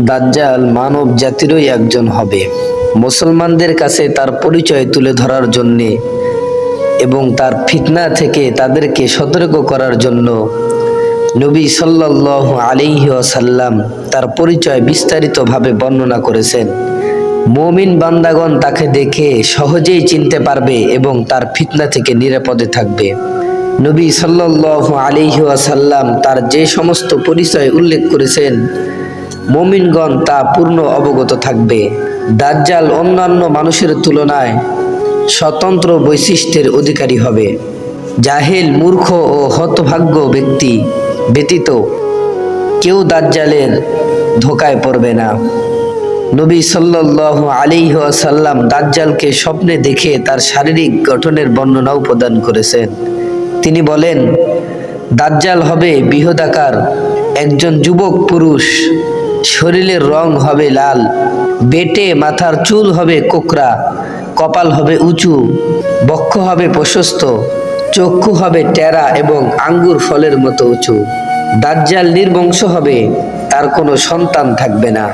দাজ্জাল মানব জাতিরই একজন হবে। মুসলমানদের কাছে তার পরিচয় তুলে ধরার জন্যে এবং তার ফিতনা থেকে তাদেরকে সতর্ক করার জন্য নবী সাল্লাল্লাহু আলাইহি ওয়াসাল্লাম তার পরিচয় বিস্তারিতভাবে বর্ণনা করেছেন। মুমিন বান্দাগণ তাকে দেখে সহজেই চিনতে পারবে এবং তার ফিতনা থেকে নিরাপদে থাকবে। নবী সাল্লাল্লাহু আলাইহি ওয়াসাল্লাম তার যে সমস্ত পরিচয় উল্লেখ করেছেন মুমিনগণ তা পূর্ণ অবগত থাকবে। দাজ্জাল অন্যান্য মানুষের তুলনায় স্বতন্ত্র বৈশিষ্ট্যের অধিকারী হবে। জাহেল মূর্খ ও হতভাগ্য ব্যক্তি ব্যতীত কেউ দাজ্জালের ধোকায় পড়বে না। নবী সাল্লাল্লাহু আলাইহি ওয়াসাল্লাম দাজ্জালকে স্বপ্নে দেখে তার শারীরিক গঠনের বর্ণনাও প্রদান করেছেন। তিনি বলেন, দাজ্জাল হবে বৃহদাকার, একজন যুবক পুরুষ শরীরের রং হবে লাল, বেটে মাথার চুল হবে কোকরা কপাল হবে উঁচু, বক্ষ হবে প্রশস্ত, চক্ষু হবে টেরা এবং আঙ্গুর ফলের মতো উঁচু। দাজ্জাল নির্বংশ হবে, তার কোনো সন্তান থাকবে না।